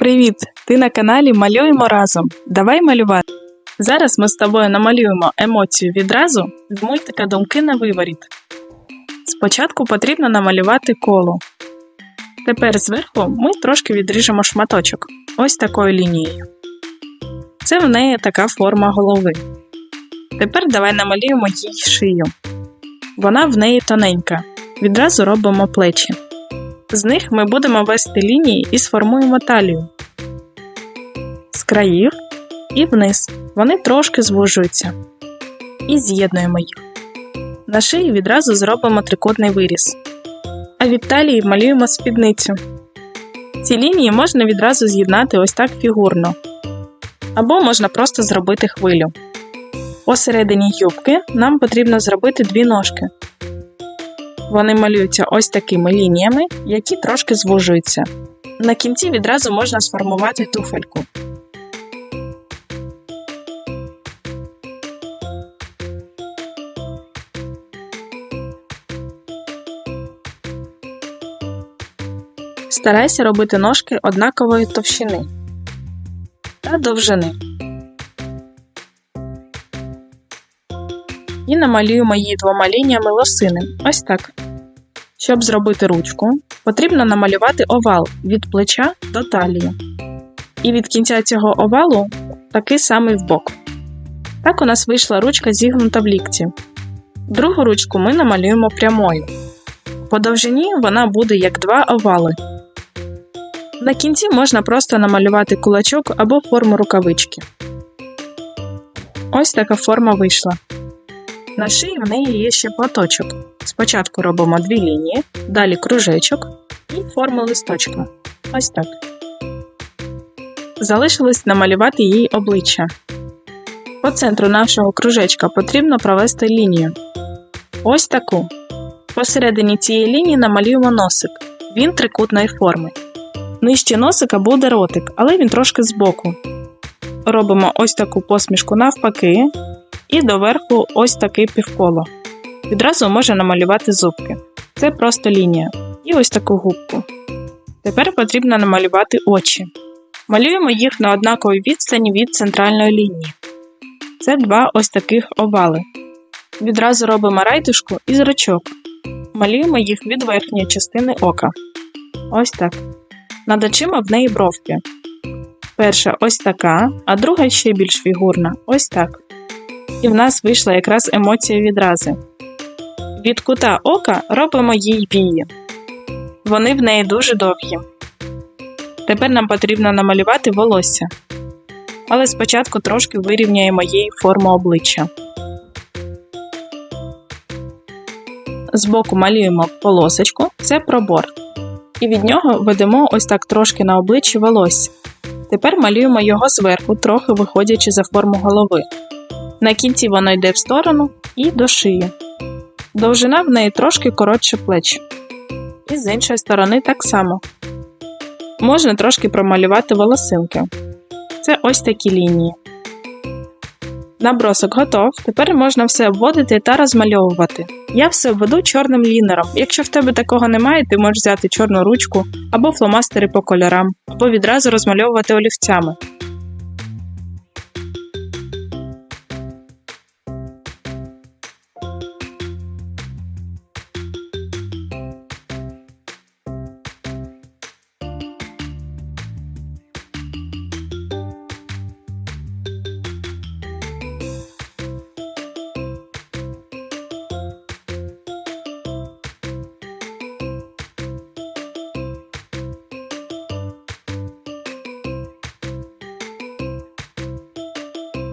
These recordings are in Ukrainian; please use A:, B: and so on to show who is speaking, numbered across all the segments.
A: Привіт! Ти на каналі Малюємо разом. Давай малювати. Зараз ми з тобою намалюємо емоцію відразу з мультика Думки на виворіт. Спочатку потрібно намалювати коло. Тепер зверху ми трошки відріжемо шматочок ось такою лінією. Це в неї така форма голови. Тепер давай намалюємо їй шию. Вона в неї тоненька. Відразу робимо плечі. З них ми будемо вести лінії і сформуємо талію. З країв і вниз. Вони трошки звужуються. І з'єднуємо їх. На шиї відразу зробимо трикутний виріз. А від талії малюємо спідницю. Ці лінії можна відразу з'єднати ось так фігурно. Або можна просто зробити хвилю. Посередині юбки нам потрібно зробити дві ножки. Вони малюються ось такими лініями, які трошки звужуються. На кінці відразу можна сформувати туфельку. Старайся робити ножки однакової товщини та довжини. І намалюємо її двома лініями лосини. Ось так. Щоб зробити ручку, потрібно намалювати овал від плеча до талії. І від кінця цього овалу такий самий вбок. Так у нас вийшла ручка зігнута в лікті. Другу ручку ми намалюємо прямою. По довжині вона буде як два овали. На кінці можна просто намалювати кулачок або форму рукавички. Ось така форма вийшла. На шиї в неї є ще платочок. Спочатку робимо дві лінії, далі кружечок і форму листочка. Ось так. Залишилось намалювати їй обличчя. По центру нашого кружечка потрібно провести лінію. Ось таку. Посередині цієї лінії намалюємо носик. Він трикутної форми. Нижче носика буде ротик, але він трошки збоку. Робимо ось таку посмішку навпаки, і доверху ось таке півколо. Відразу можна намалювати зубки. Це просто лінія. І ось таку губку. Тепер потрібно намалювати очі. Малюємо їх на однаковій відстані від центральної лінії. Це два ось таких овали. Відразу робимо райдушку і зрачок. Малюємо їх від верхньої частини ока. Ось так. Над очима в неї бровки. Перша ось така, а друга ще більш фігурна. Ось так і в нас вийшла якраз емоція відрази. Від кута ока робимо їй вії. Вони в неї дуже довгі. Тепер нам потрібно намалювати волосся. Але спочатку трошки вирівняємо їй форму обличчя. Збоку малюємо полосочку, це пробор. І від нього ведемо ось так трошки на обличчі волосся. Тепер малюємо його зверху, трохи виходячи за форму голови. На кінці воно йде в сторону і до шиї. Довжина в неї трошки коротше плеч. І з іншої сторони так само. Можна трошки промалювати волосинки. Це ось такі лінії. Набросок готов. Тепер можна все обводити та розмальовувати. Я все введу чорним лінером. Якщо в тебе такого немає, ти можеш взяти чорну ручку або фломастери по кольорам, або відразу розмальовувати олівцями.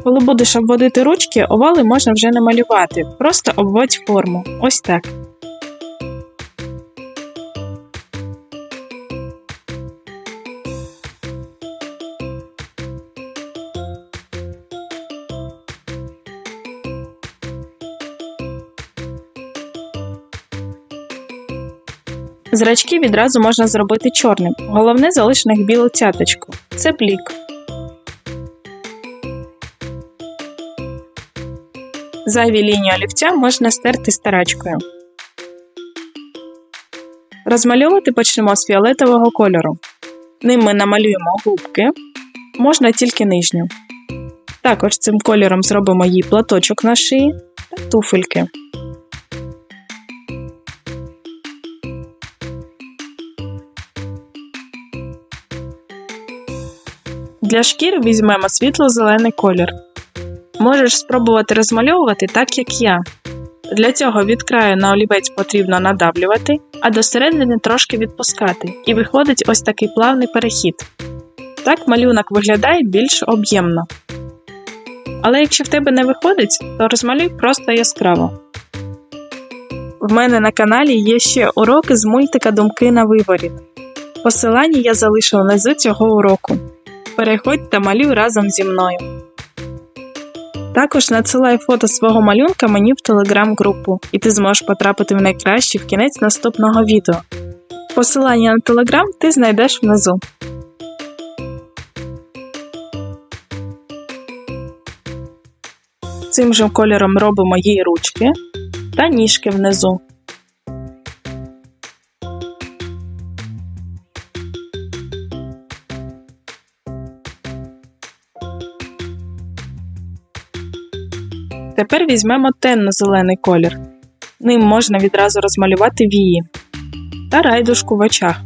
A: Коли будеш обводити ручки, овали можна вже не малювати. Просто обводь форму. Ось так. Зрачки відразу можна зробити чорним. Головне залишити їх білу цяточку. Це блік. Зайві лінії олівця можна стерти старачкою. Розмальовувати почнемо з фіолетового кольору. Ним ми намалюємо губки, можна тільки нижню. Також цим кольором зробимо їй платочок на шиї та туфельки. Для шкіри візьмемо світло-зелений колір. Можеш спробувати розмальовувати так, як я. Для цього від краю на олівець потрібно надавлювати, а до середини трошки відпускати, і виходить ось такий плавний перехід. Так малюнок виглядає більш об'ємно. Але якщо в тебе не виходить, то розмалюй просто яскраво. В мене на каналі є ще уроки з мультика Думки на виворіт. Посилання я залишу внизу цього уроку. Переходь та малюй разом зі мною. Також надсилай фото свого малюнка мені в телеграм-групу, і ти зможеш потрапити в найкращий в кінець наступного відео. Посилання на телеграм ти знайдеш внизу. Цим же кольором робимо їй ручки та ніжки внизу. Тепер візьмемо темно-зелений колір. Ним можна відразу розмалювати вії та райдушку в очах.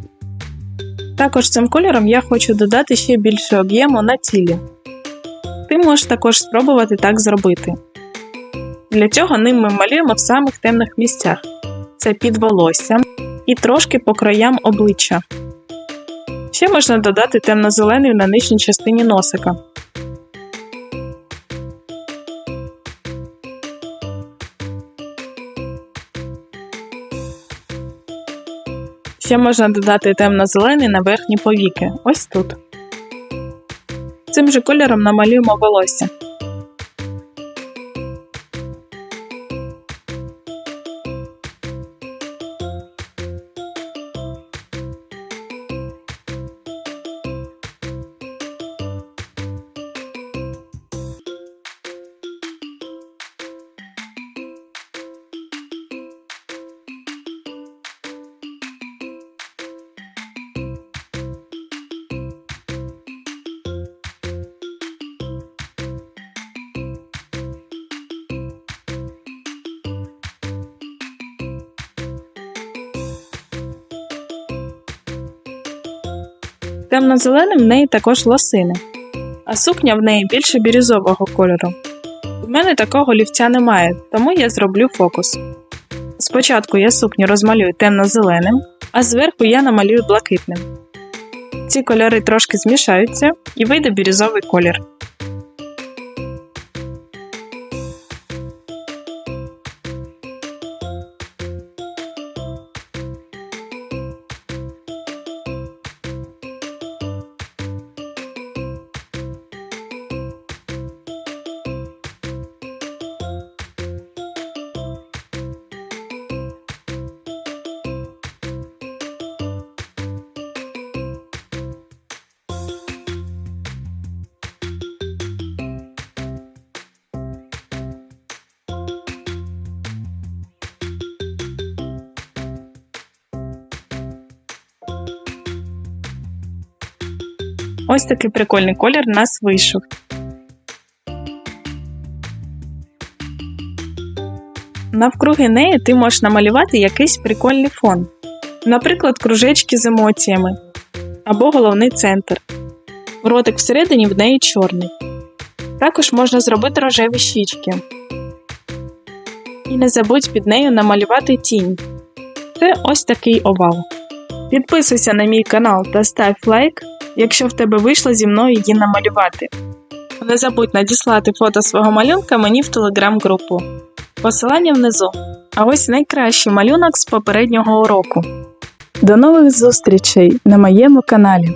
A: Також цим кольором я хочу додати ще більше об'єму на тілі. Ти можеш також спробувати так зробити. Для цього ним ми малюємо в самих темних місцях це під волоссям і трошки по краям обличчя. Ще можна додати темно-зелений на нижній частині носика. Ще можна додати темно-зелений на верхні повіки. Ось тут. Цим же кольором намалюємо волосся. Темно-зеленим в неї також лосини, а сукня в неї більше бірюзового кольору. У мене такого лівця немає, тому я зроблю фокус. Спочатку я сукню розмалюю темно-зеленим, а зверху я намалюю блакитним. Ці кольори трошки змішаються і вийде бірюзовий колір. Ось такий прикольний колір нас вийшов. Навкруги неї ти можеш намалювати якийсь прикольний фон, наприклад, кружечки з емоціями або головний центр. Ротик всередині в неї чорний. Також можна зробити рожеві щічки. І не забудь під нею намалювати тінь. Це ось такий овал. Підписуйся на мій канал та став лайк, якщо в тебе вийшло зі мною її намалювати. Не забудь надіслати фото свого малюнка мені в телеграм-групу. Посилання внизу. А ось найкращий малюнок з попереднього уроку. До нових зустрічей на моєму каналі.